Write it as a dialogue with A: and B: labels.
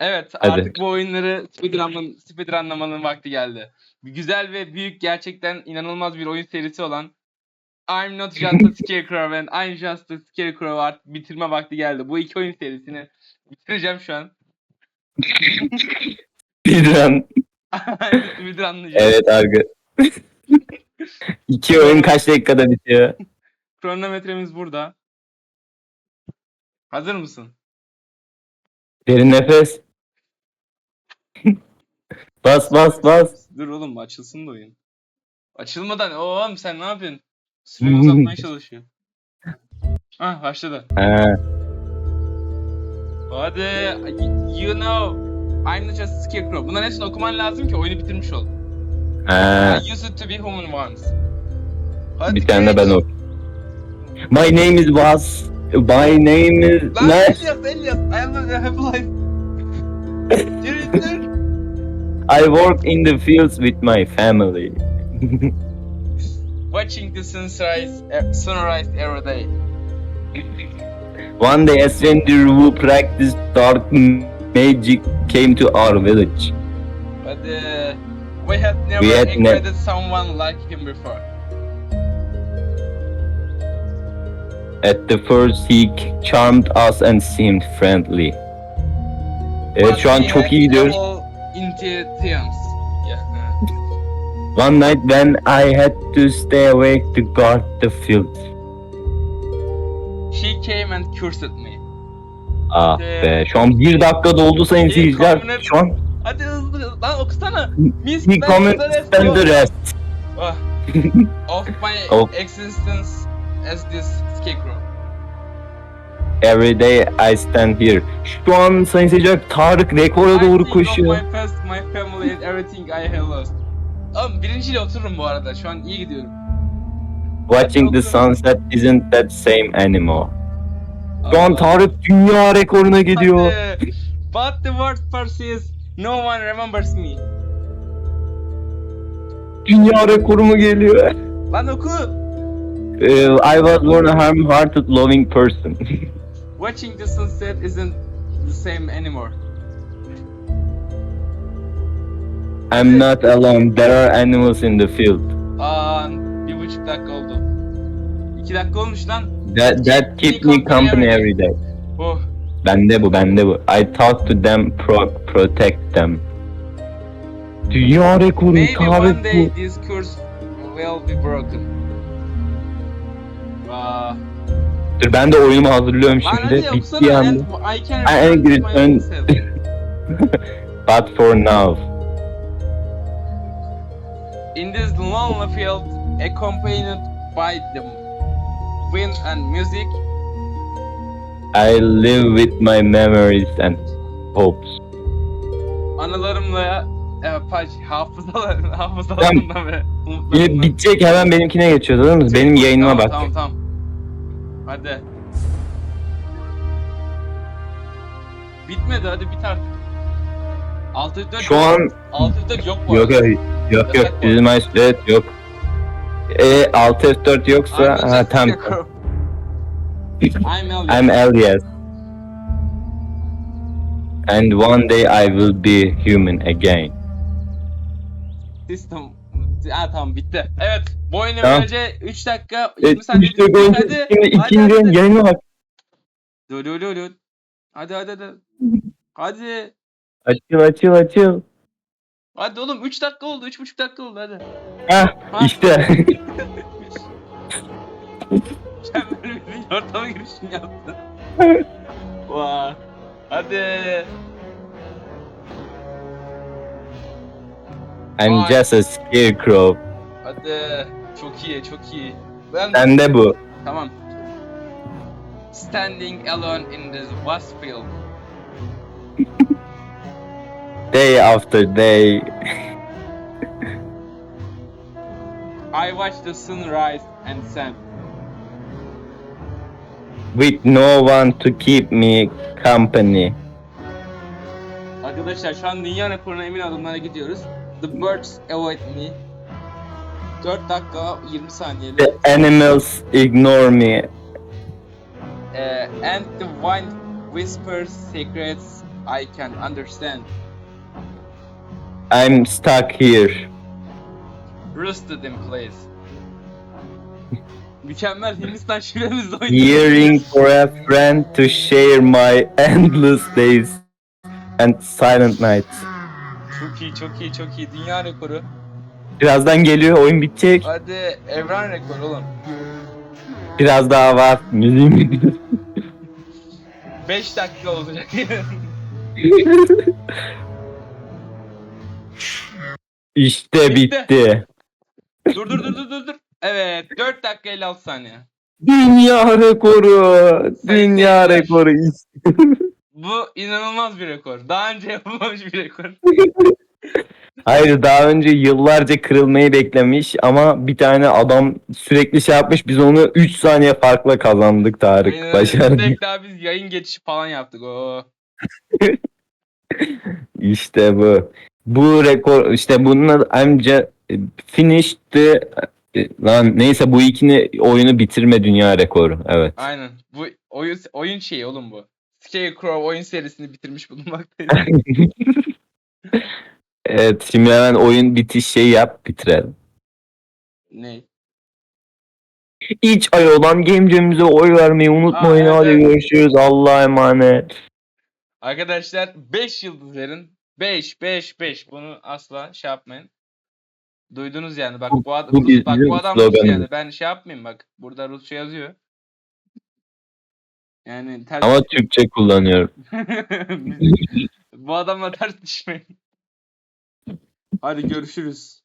A: Evet
B: Hadi.
A: artık bu oyunları speedrun'ın speedrunlamanın vakti geldi. Güzel ve büyük gerçekten inanılmaz bir oyun serisi olan I'm not just a scarecrow and I'm just a scarecrow artık bitirme vakti geldi. Bu iki oyun serisini bitireceğim şu an.
B: Speedrun.
A: speedrunlayacağım.
B: Evet abi. İki oyun kaç dakikada bitiyor?
A: Kronometremiz burada. Hazır mısın?
B: Derin nefes. Bas bas bas.
A: Dur oğlum açılsın da oyun. Açılmadan oğlum sen ne yapıyorsun? Süremi uzatmaya çalışıyor. Ah başladı.
B: Ha,
A: Hadi you know I'm just a scarecrow. Bunların hepsini okuman lazım ki oyunu bitirmiş ol.
B: ha.
A: I used to be human once. Hadi
B: Bir tane de ben ok. My name is Bas. My name is...
A: Lan? Elias Elias I am a life. Yürü dur.
B: I work in the fields with my family.
A: Watching the sunrise, eh, sunrise every day.
B: One day a stranger who practiced dark magic came to our village.
A: But uh, we had never
B: We had ne-
A: encountered someone like him before.
B: At the first he charmed us and seemed friendly. Evet şu an çok
A: had
B: iyi gidiyoruz.
A: all Into. Yeah.
B: One night when I had to stay awake to guard the field.
A: He came and cursed me.
B: Ah
A: Ee,
B: be şu an bir dakika doldu sayın
A: iyi
B: seyirciler. Şu an
A: Hadi hızlı lan okusana. Miss
B: he comment spend the rest.
A: Ah. of my
B: Of-
A: existence as this scarecrow.
B: Every day I stand here. Şu an sayın seyirciler Tarık rekora doğru koşuyor.
A: my past, my family and everything I have lost. Oğlum birinciyle otururum bu arada. Şu an iyi gidiyorum.
B: Watching the sunset isn't that same anymore. Şu an. Tarık dünya rekoruna gidiyor.
A: But the worst part is no one remembers me.
B: Dünya rekorumu geliyor.
A: Lan oku.
B: Uh, I was born a harm-hearted, loving person.
A: Watching the sunset isn't the same anymore.
B: I'm not alone. There are animals in the field.
A: Aa, bir buçuk dakika oldu. İki dakika olmuş lan.
B: That that keep me company every day.
A: Oh.
B: Bende bu, bende bu. I talk to them, pro protect them. Dünya rekoru
A: Maybe one
B: Tarık
A: day
B: bu.
A: this curse will be broken. Aa.
B: Dur ben de oyunumu hazırlıyorum
A: Lan
B: şimdi. Bittiği anda.
A: And I can
B: I
A: remember
B: agree,
A: my self.
B: But for now.
A: In this lonely field, accompanied by the wind and music,
B: I live with my memories and hopes.
A: anılarımla e, paç, hafızalar, hafızalarımla ve
B: Yine
A: umutlarımla.
B: bitecek hemen benimkine geçiyor değil mi? Benim yayınıma bak.
A: Tamam tamam. Hadi. Bitmedi hadi bit artık. 604
B: Şu an
A: 604 yok bu
B: yok yok yok yok
A: bu.
B: bizim evet yok. E 6 F4 yoksa
A: I'm
B: ha
A: scarecrow. I'm Elliot.
B: I'm Elias. And one day I will be human again.
A: System. Ha tamam bitti. Evet. Bu oyunu
B: Tamam.
A: böylece 3 dakika 20
B: Evet,
A: saniye
B: işte
A: bitti.
B: gol-
A: Hadi.
B: Şimdi ikinci yayına bak.
A: Dur dur dur dur. Hadi hadi hadi. Hadi.
B: Açıl açıl açıl.
A: Hadi oğlum 3 dakika oldu. 3,5 dakika oldu hadi.
B: Hah
A: Ha.
B: işte.
A: Sen benim ortama girişini yaptın. Vay. Hadi.
B: I'm
A: Vay.
B: just a scarecrow.
A: Hadi. Çok iyi çok iyi. Ben
B: Sen de bu.
A: tamam. Standing alone in this vast field.
B: Day after day.
A: I watch the sunrise and set.
B: With no one to keep me company.
A: Arkadaşlar şu an dünya rekoruna emin adımlara gidiyoruz. The birds avoid me. 4 dakika 20 saniyeli.
B: The animals ignore me.
A: Eh, and the wind whispers secrets I can understand.
B: I'm stuck here.
A: Roasted in place. Mükemmel Hindistan şivemizle oynuyoruz.
B: Yearning for a friend to share my endless days and silent nights.
A: Çok iyi, çok iyi, çok iyi. Dünya rekoru.
B: Birazdan geliyor, oyun bitecek.
A: Hadi evren rekoru oğlum.
B: Biraz daha var. Müziğim
A: 5 dakika olacak.
B: İşte
A: Bitti.
B: bitti.
A: dur dur dur dur dur dur. Evet 4 dakika 56 saniye.
B: Dünya rekoru. Dünya rekoru.
A: Bu inanılmaz bir rekor. Daha önce yapılmamış bir rekor.
B: Hayır daha önce yıllarca kırılmayı beklemiş ama bir tane adam sürekli şey yapmış biz onu 3 saniye farkla kazandık Tarık.
A: Aynen öyle.
B: Başardık.
A: Direkt daha biz yayın geçişi falan yaptık. Oo.
B: İşte bu. Bu rekor işte bunun adı amca finished the- lan neyse bu ikini oyunu bitirme dünya rekoru. Evet.
A: Aynen. Bu oyun oyun şeyi oğlum bu. Scarecrow oyun serisini bitirmiş bulunmaktayız.
B: Evet şimdi hemen oyun bitiş şeyi yap bitirelim.
A: ne?
B: İç ay olan Gamecam'imize oy vermeyi unutmayın.
A: Aa,
B: Hadi
A: evet.
B: görüşürüz. Allah'a emanet.
A: Arkadaşlar 5 yıldız verin. 5 5 5 bunu asla şey yapmayın. Duydunuz yani bak
B: Bu-
A: bu adam
B: bu
A: bak bu adam Rus yani ben şey yapmayayım bak burada Rusça yazıyor. Yani ters
B: Ama Türkçe kullanıyorum.
A: bu adamla ters düşmeyin. Hadi görüşürüz.